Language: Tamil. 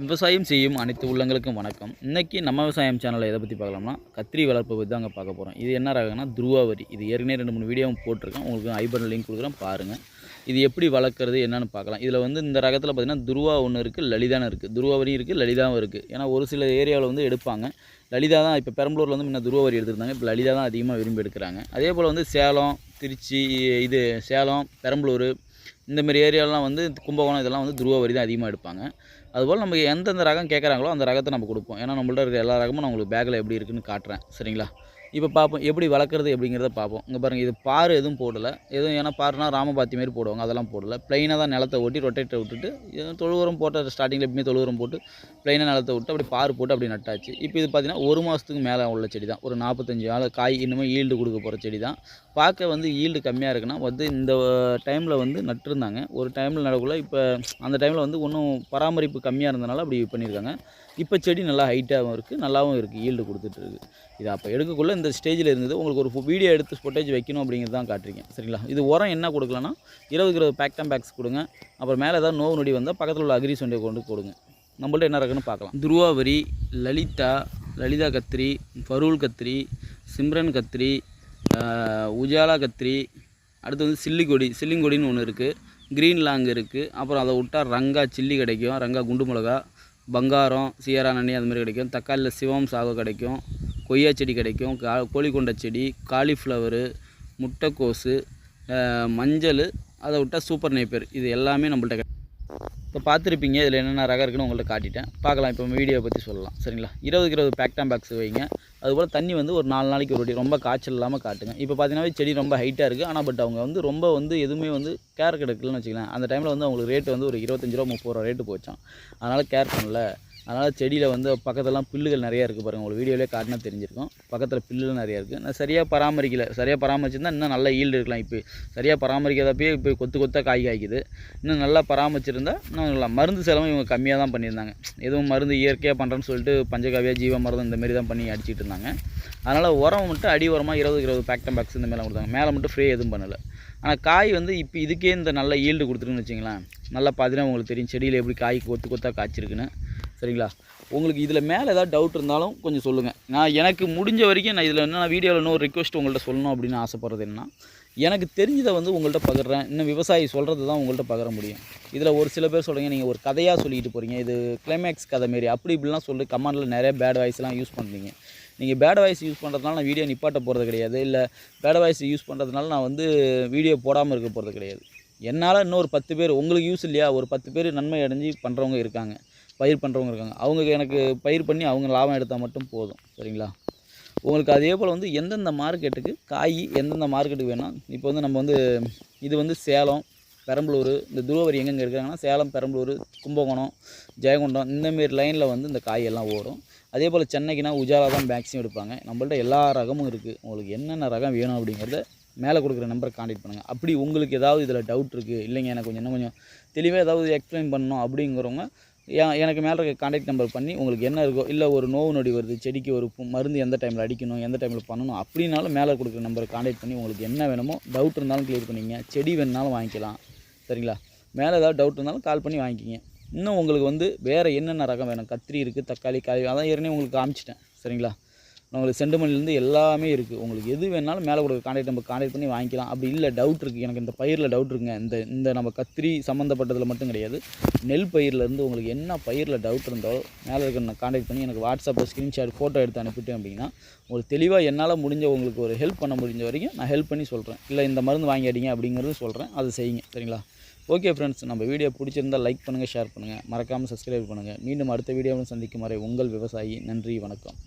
விவசாயம் செய்யும் அனைத்து உள்ளங்களுக்கும் வணக்கம். இன்றைக்கி நம்ம விவசாயம் சேனலில் எதை பற்றி பார்க்கலாம்னா கத்திரி வளர்ப்பை பற்றி தாங்க பார்க்க போகிறோம் இது என்ன ரகம்னா துருவாவரி. இது ஏற்கனவே ரெண்டு மூணு வீடியோவும் போட்டிருக்கேன். உங்களுக்கு ஐபன் லிங்க் கொடுக்குறேன் பாருங்கள் இது எப்படி வளர்க்குறது என்னென்னு பார்க்கலாம். இதில் வந்து இந்த ரகத்தில் பார்த்திங்கன்னா துருவா ஒன்று இருக்குது லலிதான்னு இருக்குது துருவாவரியும் இருக்குது லலிதாவும் இருக்குது ஏன்னா ஒரு சில ஏரியாவில் வந்து எடுப்பாங்க. லலிதா தான் இப்போ பெரம்பலூரில் வந்து முன்ன துருவாவரி எடுத்துருந்தாங்க. இப்போ லலிதா தான் அதிகமாக விரும்பி எடுக்கிறாங்க. அதே போல் வந்து சேலம் திருச்சி இது சேலம் பெரம்பலூர் இந்தமாரி ஏரியாலாம் வந்து கும்பகோணம் இதெல்லாம் வந்து துருவாவரி தான் அதிகமாக எடுப்பாங்க. அதுபோல் நம்ம எந்தெந்த ரகம் கேட்குறாங்களோ அந்த ரகத்தை நம்ம கொடுப்போம். ஏன்னா நம்மள்ட்ட இருக்க எல்லா ரகமும் நான் உங்களுக்கு பேக்கில் எப்படி இருக்குன்னு காட்டுறேன். சரிங்களா? இப்போ பார்ப்போம் எப்படி வளர்க்குறது எப்படிங்கிறத பார்ப்போம். இங்கே பாருங்கள் இது பாரு எதுவும் போடலை. எதுவும் ஏன்னா பாருனா ராமபாத்தி மாதிரி போடுவாங்க அதெல்லாம் போடல. ப்ளைனாக தான் நிலத்தை ஓட்டி ரொட்டேட்டை விட்டுட்டு இது தொழு உரம் போட்ட ஸ்டார்டிங்கில் எப்பவுமே தொழு உரம் போட்டு ப்ளைனாக நிலத்தை விட்டு அப்படி பாரு போட்டு அப்படி நட்டாச்சு. இப்போ இது பார்த்திங்கன்னா ஒரு மாதத்துக்கு மேலே உள்ள செடி தான். ஒரு நாற்பத்தஞ்சு நாள் காய் இன்னுமே ஈல்டு கொடுக்க போகிற செடி தான். பார்க்க வந்து ஈல்டு கம்மியாக இருக்குன்னா வந்து இந்த டைமில் வந்து நட்டிருந்தாங்க. ஒரு டைமில் நடக்குள்ள இப்போ அந்த டைமில் வந்து ஒன்றும் பராமரிப்பு கம்மியாக இருந்தனால அப்படி பண்ணியிருக்காங்க. இப்போ செடி நல்லா ஹைட்டாகவும் இருக்குது நல்லாவும் இருக்குது ஈல்டு கொடுத்துட்டு இருக்குது இது அப்போ எடுக்கக்குள்ளே இந்த ஸ்டேஜில் இருந்தது. உங்களுக்கு ஒரு வீடியோ எடுத்து ஃபுட்டேஜ் வைக்கணும் அப்படிங்கிறது தான் காட்டுறீங்க சரிங்களா? இது உரம் என்ன கொடுக்கலன்னா இருபது இருபது பேக்டம் பேக்ஸ் கொடுங்க. அப்புறம் மேலே ஏதாவது நோவு நொடி வந்தால் பக்கத்தில் உள்ள அக்ரி சொண்டியை கொண்டு கொடுங்க நம்மள்ட்ட என்ன இருக்குன்னு பார்க்கலாம். துருவாவரி லலிதா லலிதா கத்திரி ஃபரூல் கத்திரி சிம்ரன் கத்திரி உஜாலா கத்திரி அடுத்து வந்து சில்லிக்கொடி சில்லிங்கொடின்னு ஒன்று இருக்குது க்ரீன் லாங் இருக்குது அப்புறம் அதை விட்டா ரங்கா சில்லி கிடைக்கும். ரங்கா குண்டு மிளகா பங்காரம் சீயரா நன்னி அது மாதிரி கிடைக்கும். தக்காளியில் சிவம் சாகு கிடைக்கும். கொய்யா செடி கிடைக்கும் கா கோழிக்கொண்ட செடி காலிஃப்ளவரு முட்டைக்கோஸு மஞ்சள் அதை விட்டால் சூப்பர் நேப்பர் இது எல்லாமே நம்மள்ட்ட இப்போ பார்த்துருப்பீங்க இதில் என்னென்ன ரகம் இருக்குன்னு உங்கள்ட்ட காட்டிட்டேன். பார்க்கலாம் இப்போ வீடியோ பற்றி சொல்லலாம். சரிங்களா? இருபதுக்கு இருபது பேக்டாம் பேக்ஸ் வைங்க. அதுபோல் தண்ணி வந்து ஒரு நாலு நாளைக்கு ஒரு வாட்டி ரொம்ப காய்ச்சல் இல்லாமல் காட்டுங்க. இப்போ பார்த்தீங்கன்னா செடி ரொம்ப ஹைட்டாக இருக்குது ஆனால் பட் அவங்க வந்து ரொம்ப வந்து எதுவுமே வந்து கேர் கிடைக்கலன்னு வச்சுக்கலாம் அந்த டைமில் வந்து அவங்களுக்கு ரேட்டு வந்து ஒரு இருபத்தஞ்சி ரூபா முப்பது ரூபா ரேட்டு போச்சான் அதனால் கேர் பண்ணல. அதனால் செடியில் வந்து பக்கத்துலலாம் புல்லுகள் நிறையா இருக்குது பாருங்கள் உங்களுக்கு வீடியோவிலே காட்டினா தெரிஞ்சிருக்கும். பக்கத்தில் புல்லுகள் நிறையா இருக்குது நான் சரியாக பராமரிக்கலை. சரியாக பராமரிச்சிருந்தால் இன்னும் நல்ல ஈல்டு இருக்கலாம். இப்போ சரியாக பராமரிக்காதப்பயே இப்போ கொத்து கொத்தாக காய் காய்க்குது. இன்னும் நல்லா பராமரிச்சிருந்தால் இன்னும் மருந்து செலவும் இவங்க கம்மியாக தான் பண்ணியிருந்தாங்க. எதுவும் மருந்து இயற்கையாக பண்ணுறேன்னு சொல்லிட்டு பஞ்சகாவியா ஜீவ மருந்து இந்த மாதிரி தான் பண்ணி அடிச்சிட்டு இருந்தாங்க. அதனால் உரம் மட்டும் அடி உரமாக இருபது இருபது பேக்டம் பேக்ஸ் இந்த மாதிரிலாம் கொடுத்தாங்க. மேலே மட்டும் ஃப்ரீ எதுவும் பண்ணலை. ஆனால் காய் வந்து இப்போ இதுக்கே இந்த நல்ல ஈல்டு கொடுத்துருக்குன்னு வச்சிங்களேன். நல்லா பார்த்தீங்கன்னா உங்களுக்கு தெரியும். செடியில் எப்படி காய் கொத்து கொத்தாக காய்ச்சிருக்குன்னு. சரிங்களா? உங்களுக்கு இதில் மேலே ஏதாவது டவுட் இருந்தாலும் கொஞ்சம் சொல்லுங்கள் நான் எனக்கு முடிஞ்ச வரைக்கும் நான் இதில் என்ன வீடியோவில் இன்னொரு ரிக்வெஸ்ட் உங்கள்கிட்ட சொல்லணும் அப்படின்னு ஆசைப்பட்றது என்னன்னா எனக்கு தெரிஞ்சதை வந்து உங்கள்கிட்ட பகிர்றேன். இன்னும் விவசாயி சொல்கிறது தான் உங்கள்கிட்ட பகிர முடியும். இதில் ஒரு சில பேர் சொல்கிறீங்க நீங்கள் ஒரு கதையாக சொல்லிட்டு போகிறீங்க இது கிளைமேக்ஸ் கதை மாரி. அப்படி இப்படிலாம் சொல்லி கமெண்டில் நிறைய பேட் வாய்ஸ்லாம் யூஸ் பண்ணுறீங்க நீங்கள் பேட் வாய்ஸ் யூஸ் பண்ணுறதுனால நான் வீடியோ நிப்பாட்ட போகிறது கிடையாது. இல்லை பேட் வாய்ஸ் யூஸ் பண்ணுறதுனால நான் வந்து வீடியோ போடாமல் இருக்க போகிறது கிடையாது. என்னால் இன்னொரு பத்து பேர் உங்களுக்கு யூஸ் இல்லையா? ஒரு பத்து பேர் நன்மை அடைஞ்சு பண்ணுறவங்க இருக்காங்க. பயிர் பண்ணுறவங்க இருக்காங்க. அவங்க எனக்கு பயிர் பண்ணி அவங்க லாபம் எடுத்தால் மட்டும் போதும். சரிங்களா? உங்களுக்கு அதே போல் வந்து எந்தெந்த மார்க்கெட்டுக்கு காய் எந்தெந்த மார்க்கெட்டுக்கு வேணும் இப்போ வந்து நம்ம வந்து இது வந்து சேலம் பெரம்பலூர் இந்த துருவரி எங்கெங்கே இருக்காங்கன்னா சேலம் பெரம்பலூர் கும்பகோணம் ஜெயகொண்டம் இந்தமாரி லைனில் வந்து இந்த காய் எல்லாம் ஓடும். அதே போல் சென்னைக்குனா உஜாலா தான் மேக்ஸிமம் எடுப்பாங்க. நம்மள்ட்ட எல்லா ரகமும் இருக்குது உங்களுக்கு என்னென்ன ரகம் வேணும் அப்படிங்கிறத மேலே கொடுக்குற நம்பரை காண்டாக்ட் பண்ணுங்கள் அப்படி உங்களுக்கு ஏதாவது இதில் டவுட் இருக்குது இல்லைங்க எனக்கு கொஞ்சம் இன்னும் கொஞ்சம் தெளிவாக ஏதாவது எக்ஸ்பிளைன் பண்ணணும் அப்படிங்கிறவங்க எனக்கு மேலே இருக்க கான்டாக்ட் நம்பர் பண்ணி உங்களுக்கு என்ன இருக்கோ இல்லை ஒரு நோவு நொடி வருது செடிக்கு ஒரு மருந்து எந்த டைமில் அடிக்கணும் எந்த டைமில் பண்ணணும் அப்படின்னாலும் மேலே கொடுக்குற நம்பரை காண்டாக்ட் பண்ணி உங்களுக்கு என்ன வேணுமோ டவுட் இருந்தாலும் க்ளியர் பண்ணிங்க செடி வேணுனாலும் வாங்கிக்கலாம். சரிங்களா? மேலே ஏதாவது டவுட் இருந்தாலும் கால் பண்ணி வாங்கிக்கிங்க. இன்னும் உங்களுக்கு வந்து வேறு என்னென்ன ரகம் வேணும்? கத்திரி இருக்குது தக்காளி காய் அதான் ஏற்கனவே உங்களுக்கு காமிச்சிட்டேன். சரிங்களா? உங்களுக்கு செண்டுமணிலேருந்து எல்லாமே இருக்குது உங்களுக்கு எது வேணாலும் மேலே கூட காண்டாக்ட் நம்ம கான்டாக்ட் பண்ணி வாங்கிக்கலாம். அப்படி இல்லை டவுட் இருக்குது எனக்கு இந்த பயிரில் டவுட் இருக்குங்க. இந்த இந்த நம்ம கத்திரி சம்மந்தப்பட்டதில் மட்டும் கிடையாது. நெல் பயிர்லேருந்து உங்களுக்கு என்ன பயிரில் டவுட் இருந்தோ மேலே இருக்க நான் காண்டாக்ட் பண்ணி எனக்கு வாட்ஸ்அப்பில் ஸ்க்ரீன்ஷாட் ஃபோட்டோ எடுத்து அனுப்பிட்டேன் அப்படின்னா உங்களுக்கு தெளிவாக என்னால் முடிஞ்ச உங்களுக்கு ஒரு ஹெல்ப் பண்ண முடிஞ்ச வரைக்கும் நான் ஹெல்ப் பண்ணி சொல்கிறேன் இல்லை இந்த மருந்து வாங்கி அடிங்க அப்படிங்கிறது சொல்கிறேன் அதை செய்யுங்க. சரிங்களா? ஓகே ஃப்ரெண்ட்ஸ் நம்ம வீடியோ பிடிச்சிருந்தால் லைக் பண்ணுங்கள் ஷேர் பண்ணுங்கள் மறக்காமல் சப்ஸ்கிரைப் பண்ணுங்கள் மீண்டும் அடுத்த வீடியோவில் சந்திக்கும் வரை உங்கள் விவசாயி. நன்றி வணக்கம்.